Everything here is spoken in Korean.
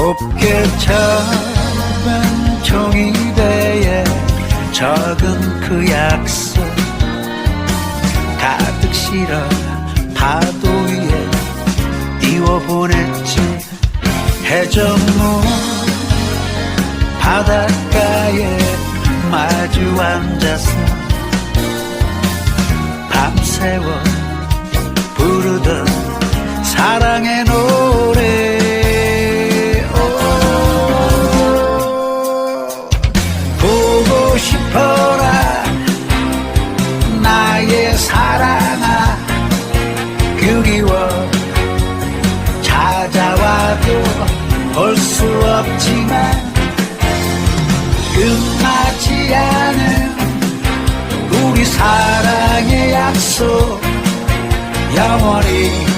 곱게 잡은 종이배에 적은 그 약속 가득 실어 파도 위에 띄워보냈지 해적문 바닷가에 마주 앉아서 밤새워 싶어라. 나의 사랑아 그리워. 찾아와도 볼 수 없지만 끝나지 않은 우리 사랑의 약속. 영원히